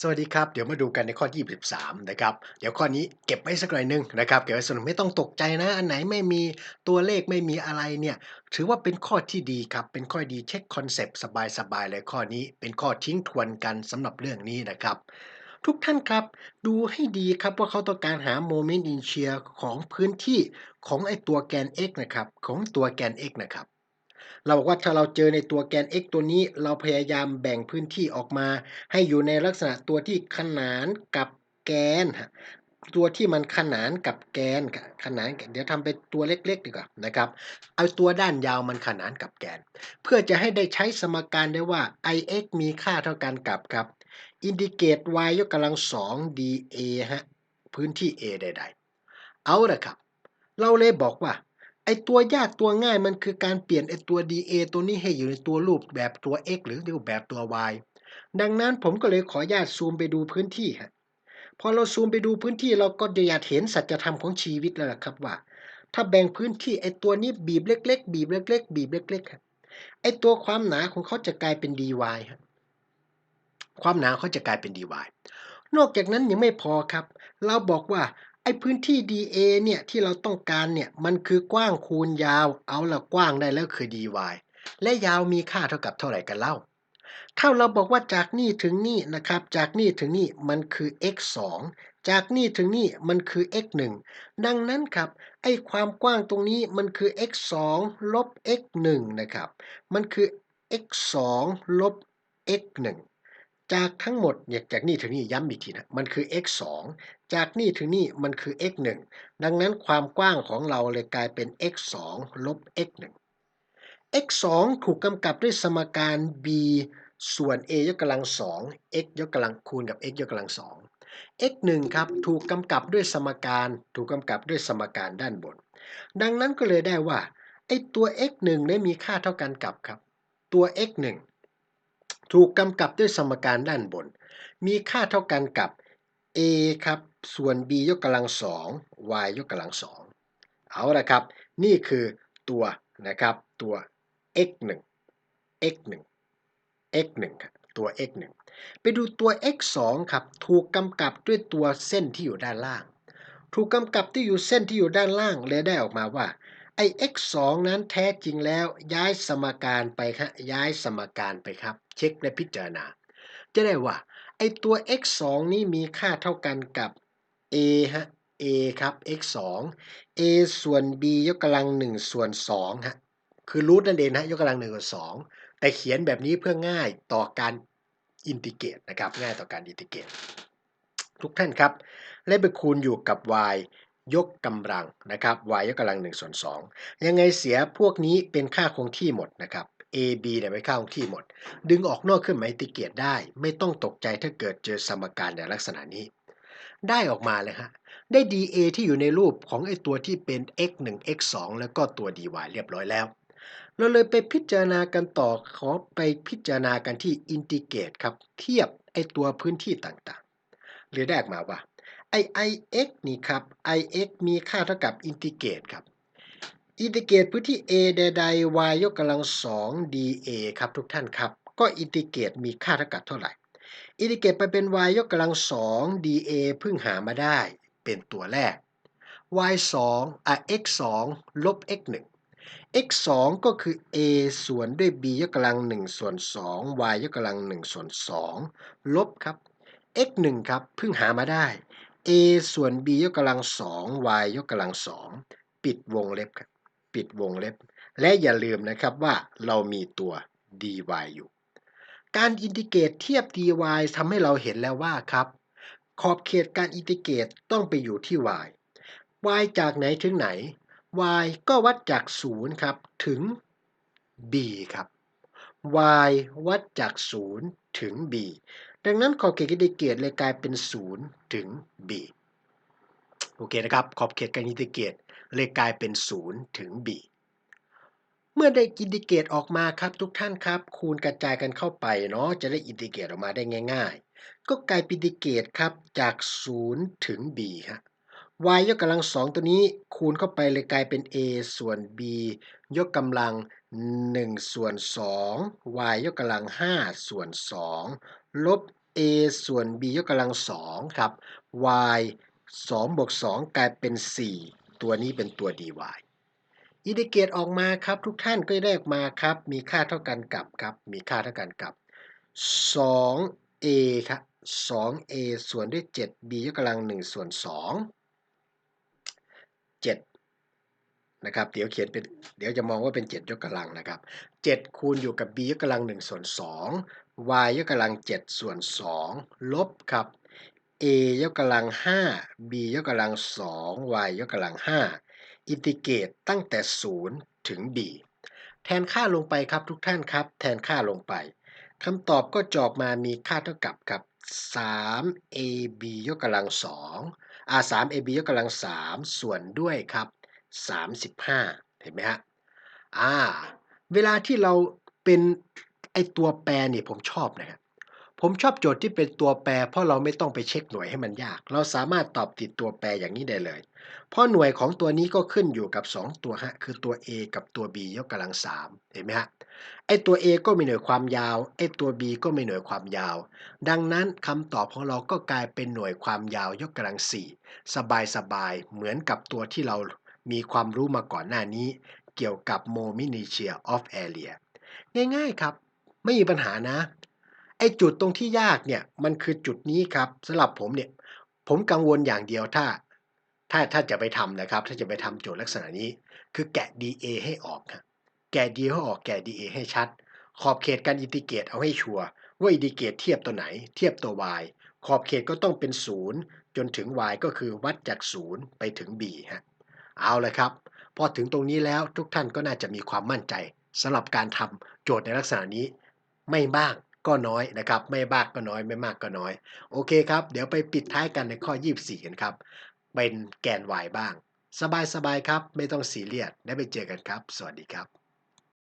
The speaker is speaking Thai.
สวัสดีครับ เดี๋ยวมาดูกันในข้อที่23 นะครับ เดี๋ยวข้อนี้เก็บไว้สักหน่อยนึงนะครับ เก็บไว้สนุกไม่ต้องตกใจนะ อันไหนไม่มีตัวเลขไม่มีอะไรเนี่ย ถือว่าเป็นข้อที่ดีครับ เป็นข้อดีเช็คคอนเซปต์สบายๆเลยข้อนี้ เป็นข้อทิ้งทวนกันสำหรับเรื่องนี้นะครับ ทุกท่านครับ ดูให้ดีครับว่าเขาต้องการหาโมเมนต์อินเชียของพื้นที่ของไอตัวแกน x นะครับ ของตัวแกน x นะครับ เราบอกว่าถ้าเราเจอในตัวแกน x ตัวนี้ เราพยายามแบ่งพื้นที่ออกมา ให้อยู่ในลักษณะตัวที่ขนานกับแกนฮะตัวที่มันขนานกับแกนขนานเดี๋ยวทำเป็นตัวเล็กๆดีกว่านะครับ เอาตัวด้านยาวมันขนานกับแกน เพื่อจะให้ได้ใช้สมการได้ว่า ix มีค่าเท่ากันกับครับอินดิเกต y ยกกำลังสอง dA ฮะพื้นที่ a ใด ๆ เอาละครับ เราเลยบอกว่า ไอตัวยากตัวง่ายมันคือการเปลี่ยนไอตัว dA ตัวนี้ให้อยู่ในตัวรูปแบบตัว x หรือรูปแบบตัว y ดังนั้นผมก็เลยขอญาตซูมไปดูพื้นที่ฮะพอเราซูมไปดูพื้นที่เราก็จะอยากเห็นสัจธรรมของชีวิตแล้วล่ะครับว่า ถ้าแบ่งพื้นที่ไอตัวนี้บีบเล็ก ๆ บีบเล็ก ๆ บีบเล็กๆครับไอตัวความหนาของเขาจะกลายเป็น dy ครับความหนาเขาจะกลายเป็น dy นอกจากนั้นยังไม่พอครับ เราบอกว่า ไอ้พื้นที่ dA เนี่ยที่เราต้องการเนี่ยมันคือกว้างคูณยาว เอาละกว้างได้แล้วคือ dy และยาวมีค่าเท่ากับเท่าไหร่กันเล่า ถ้าเราบอกว่าจากนี่ถึงนี่นะครับ จากนี่ถึงนี่มันคือ x 2จากนี่ถึงนี่มันคือ x 1ดังนั้นครับไอ้ความกว้างตรงนี้มันคือ x 2ลบ x 1นะครับ มันคือ x 2ลบ x 1 จากทั้งหมดเนี่ยจากนี่ถึงนี่ย้ำอีกทีนะมันคือ x 2จากนี่ถึงนี่มันคือ x 1ดังนั้นความกว้างของเราเลยกลายเป็น x 2ลบ x 1 x 2ถูกกำกับด้วยสมการ b ส่วน a ยกกำลังสอง x ยกกำลังคูณกับ x ยกกำลังสอง x 1ครับถูกกำกับด้วยสมการถูกกำกับด้วยสมการด้านบน ดังนั้นก็เลยได้ว่าไอ้ตัว x 1ได้มีค่าเท่ากันกับครับ ตัว x 1 ถูกกำกับด้วยสมการด้านบน มีค่าเท่ากันกับ a ครับ ส่วน b ยกกำลังสอง y ยกกำลังสองเอาละครับ นี่คือตัวนะครับตัว x 1 x 1 x 1ครับตัว x 1ไปดูตัว x 2ครับ ถูกกำกับด้วยตัวเส้นที่อยู่ด้านล่าง ถูกกำกับที่อยู่เส้นที่อยู่ด้านล่างเลยได้ออกมาว่า ไอ x 2นั้นแท้จริงแล้วย้ายสมการไปครับย้ายสมการไปครับ เช็คและพิจารณา จะได้ว่า ไอตัว x 2นี้มีค่าเท่ากันกับ a ฮะ a ครับ x 2 a ส่วน b ยกกำลัง1ส่วน2ฮะคือรูทนั่นเองนะยกกำลัง1ส่วน2แต่เขียนแบบนี้เพื่อง่ายต่อการอินทิเกรตนะครับง่ายต่อการอินทิเกรตทุกท่านครับ และไปคูณอยู่กับ y ยกกำลังนะครับ y ยกกำลัง1ส่วน2ยังไงเสียพวกนี้เป็นค่าคงที่หมดนะครับ a b เนี่ยเป็นค่าคงที่หมด ดึงออกนอกเครื่องหมายอินทิเกรตได้ ไม่ต้องตกใจถ้าเกิดเจอสมการในลักษณะนี้ ได้ออกมาเลยฮะ ได้ dA ที่อยู่ในรูปของไอตัวที่เป็น x 1 x 2แล้วก็ตัว dy เรียบร้อยแล้ว เราเลยไปพิจารณากันต่อขอไปพิจารณากันที่อินทิเกรตครับ เทียบไอตัวพื้นที่ต่างๆเลยได้ออกมาว่า ไอ ix นี่ครับ ix มีค่าเท่ากับอินทิเกรตครับ อินทิเกรตพื้นที่ a ใดๆ y ยกกำลังสอง dA ครับทุกท่านครับ ก็อินทิเกรตมีค่าเท่ากับเท่าไหร่ อินทิเกรตไปเป็น y ยกกำลังสอง dA เพิ่งหามาได้ เป็นตัวแรก y 2อะ x 2ลบ x 1 x 2ก็คือ a ส่วนด้วย b ยกกำลัง1ส่วน2 y ยกกำลัง1ส่วน2ลบครับ x 1ครับเพิ่งหามาได้ a ส่วน b ยกกำลัง2 y ยกกำลัง2ปิดวงเล็บครับปิดวงเล็บ และอย่าลืมนะครับว่าเรามีตัว dy อยู่ การอินทิเกรตเทียบ dy ทำให้เราเห็นแล้วว่าครับขอบเขตการอินทิเกรตต้องไปอยู่ที่ y y จากไหนถึงไหน y ก็วัดจาก 0 ครับ ถึง b ครับ y วัดจาก 0 ถึง b ดังนั้นขอบเขตอินทิเกรตเลยกลายเป็น 0 ถึง b โอเคนะครับ ขอบเขตการอินทิเกรตเลยกลายเป็น 0 ถึง b เมื่อได้อินทิเกรตออกมาครับทุกท่านครับ คูณกระจายกันเข้าไปเนาะจะได้อินทิเกรตออกมาได้ง่าย ๆ ก็กลายเป็นอินทิเกรตครับจาก 0 ถึง b ครับ y ยกกำลังสองตัวนี้คูณเข้าไปเลยกลายเป็น a ส่วน b ยกกำลัง 1 ส่วน 2 y ยกกำลัง 5 ส่วน 2 ลบ a ส่วน b ยกกำลังสองครับ y 2บวก2 กลายเป็น 4 ตัวนี้เป็นตัว dy อินดิเกรตออกมาครับ ทุกท่านก็ได้ออกมาครับ มีค่าเท่ากันกับครับ มีค่าเท่ากันกับ 2a ครับ 2a ส่วนด้วย 7b ยกกำลัง 1 ส่วน 2 7นะครับเดี๋ยวเขียนเป็นเดี๋ยวจะมองว่าเป็น 7 ยกกำลังนะครับ 7 คูณอยู่กับ b ยกกำลัง1ส่วน2 y ยกกำลัง7ส่วน2ลบครับ a ยกกำลัง5 b ยกกำลัง2 y ยกกำลัง5อินทิเกตตั้งแต่ 0 ถึง b แทนค่าลงไปครับทุกท่านครับ แทนค่าลงไปคำตอบก็จอบมามีค่าเท่ากับกับ 3ab ยกกำลัง2 อ่า 3ab ยกกำลัง3ส่วนด้วยครับ35เห็นไหมฮะอ่าเวลาที่เราเป็นไอตัวแปรเนี่ยผมชอบนะครับ ผมชอบโจทย์ที่เป็นตัวแปร เพราะเราไม่ต้องไปเช็คหน่วยให้มันยาก เราสามารถตอบติดตัวแปรอย่างนี้ได้เลย เพราะหน่วยของตัวนี้ก็ขึ้นอยู่กับ 2 ตัวฮะ คือตัว a กับตัว b ยกกำลัง3เห็นไหมฮะ ไอตัว a ก็มีหน่วยความยาว ไอตัว b ก็มีหน่วยความยาว ดังนั้นคำตอบของเราก็กลายเป็นหน่วยความยาวยกกำลัง 4 สบายๆเหมือนกับตัวที่เรามีความรู้มาก่อนหน้านี้ เกี่ยวกับ m o m i n i t u r e of area ง่ายๆครับ ไม่มีปัญหานะ ไอ้จุดตรงที่ยากเนี่ยมันคือจุดนี้ครับสำหรับผมเนี่ย ผมกังวลอย่างเดียวถ้า ถ้าถ้าจะไปทำนะครับ ถ้าจะไปทำโจทย์ลักษณะนี้ คือแกะ dA ให้ออกครับแกะ dA ให้ออกแกะ dA ให้ชัด ขอบเขตการอินทิเกรตเอาให้ชัวร์ว่าอินทิเกรตเทียบตัวไหน เทียบตัว y ขอบเขตก็ต้องเป็น 0 จนถึง y ก็คือวัดจาก 0 ไปถึง b ฮะเอาเลยครับ พอถึงตรงนี้แล้วทุกท่านก็น่าจะมีความมั่นใจสำหรับการทำโจทย์ในลักษณะนี้ไม่บ้าง ก็น้อยนะครับ ไม่บ้ากก็น้อยไม่มากก็น้อย โอเคครับ เดี๋ยวไปปิดท้ายกันในข้อ 24กันครับ เป็นแกน y บ้าง สบายๆครับ ไม่ต้องสีเรียด ได้ไปเจอกันครับ สวัสดีครับ